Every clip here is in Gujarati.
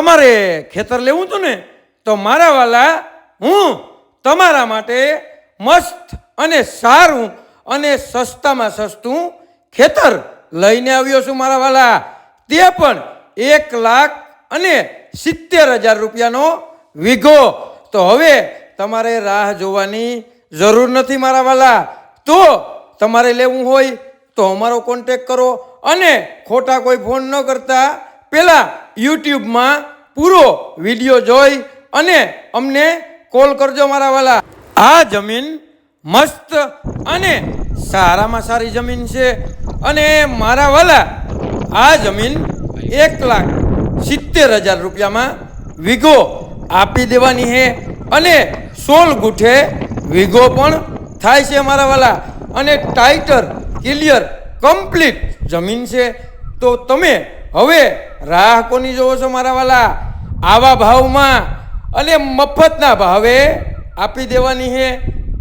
તમારે ખેતર લેવું હતું ને, તો મારા વાલા, હું તમારા માટે મસ્ત અને સારું અને સસ્તામાં સસ્તું ખેતર લઈને આવ્યો છું મારા વાલા. તે પણ એક લાખ અને સિત્તેર હજાર રૂપિયાનો વીઘો. તો હવે તમારે રાહ જોવાની જરૂર નથી મારા વાલા. તો તમારે લેવું હોય તો અમારો કોન્ટેક કરો અને ખોટા કોઈ ફોન ન કરતા. પહેલાં યુટ્યુબમાં પૂરો વીડિયો જોઈ અને અમને કોલ કરજો મારા વાલા. આ જમીન મસ્ત અને સારામાં સારી જમીન છે. અને મારા વાલા, આ જમીન એક લાખ સિત્તેર હજાર રૂપિયામાં વીઘો આપી દેવાની છે અને સોળ ગુઠે વીઘો પણ થાય છે મારા વાલા. અને ટાઈટર ક્લિયર કમ્પ્લીટ જમીન છે. તો તમે હવે રાહ કોની જોવો છો મારા વાલા? આવા ભાવમાં અને મફતના ભાવે આપી દેવાની છે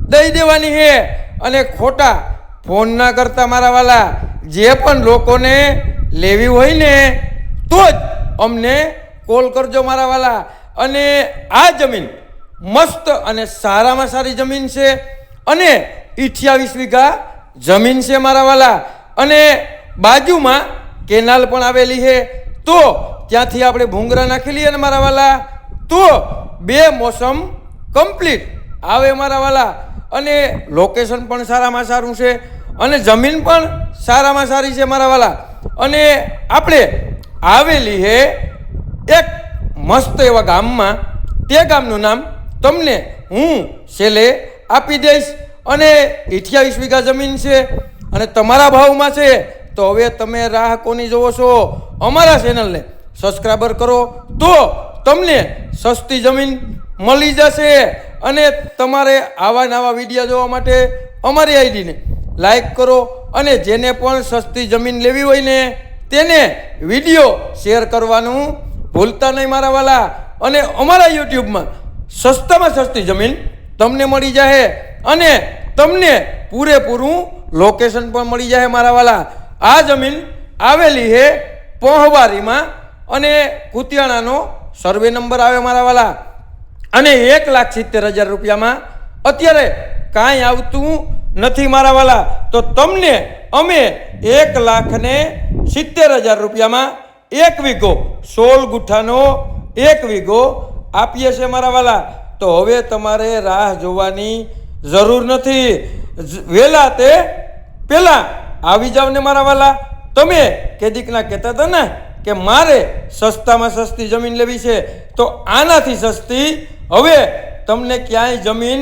દઈ દેવાની છે અને ખોટા ફોન ના કરતા મારા વાલા. જે પણ લોકોને લેવી હોય ને, તો જ અમને કોલ કરજો મારા વાલા. અને આ જમીન મસ્ત અને સારામાં સારી જમીન છે અને અઠ્યાવીસ વીઘા જમીન છે મારા વાલા. અને બાજુમાં કેનાલ પણ આવેલી છે. તો ત્યાંથી આપણે ભૂંગરા નાખી લઈએ ને મારા વાલા. તો બે મોસમ કમ્પ્લીટ. આવે મારા વાલા. અને લોકેશન પણ સારામાં સારું છે. અને જમીન પણ સારામાં સારી છે મારા વાલા. અને આપણે આવેલી છે એક મસ્ત એવા ગામમાં. તે ગામનું નામ તમને હું છેલ્લે આપી દઈશ. અને અઠ્યાવીસ વીઘા જમીન છે. અને તમારા ભાવમાં છે તો હવે તમે રાહ કોની જોવો છો અમારા ચેનલને સબસ્ક્રાઈબર કરો તો તમને સસ્તી જમીન મળી જશે અને તમારે આવા નવા વીડિયો જોવા માટે અમારી આઈડીને લાઈક કરો અને જેને પણ સસ્તી જમીન લેવી હોય ને તેને વીડિયો શેર કરવાનું ભૂલતા નહીં મારા વાલા. અને અમારા યુટ્યુબમાં સસ્તામાં સસ્તી જમીન તમને મળી જાય અને તમને પૂરેપૂરું લોકેશન પણ મળી જાય મારા વાલા. આ જમીન આવેલી હે પોહવારીમાં અને કુતિયાણાનો સર્વે નંબર આવે મારા વાલા. અને એક લાખ સિત્તેર હજાર રૂપિયામાં અત્યારે કાંઈ આવતું નથી મારા વાલા. તો તમને અમે એક લાખ ને સિત્તેર હજાર રૂપિયામાં એક વીઘો સોળ ગુઠ્ઠાનો એક વીઘો આપીએ છીએ મારા વાલા. તો હવે તમારે રાહ જોવાની જરૂર નથી. વહેલા તે પહેલાં આવી જાવ ને મારા વાલા. તમે કેદીકના કહેતા હતા ને કે મારે સસ્તામાં સસ્તી જમીન લેવી છે, તો આનાથી સસ્તી હવે તમને ક્યાંય જમીન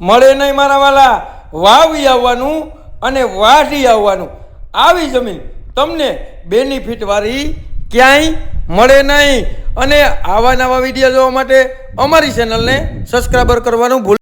મળે નહીં મારા વાલા. વાવી આવવાનું અને વાઢી આવવાનું. આવી જમીન તમને બેનિફિટવાળી ક્યાંય મળે નહીં. અને આવા નવા વીડિયો જોવા માટે અમારી ચેનલને સબસ્ક્રાઈબર કરવાનું ભૂલ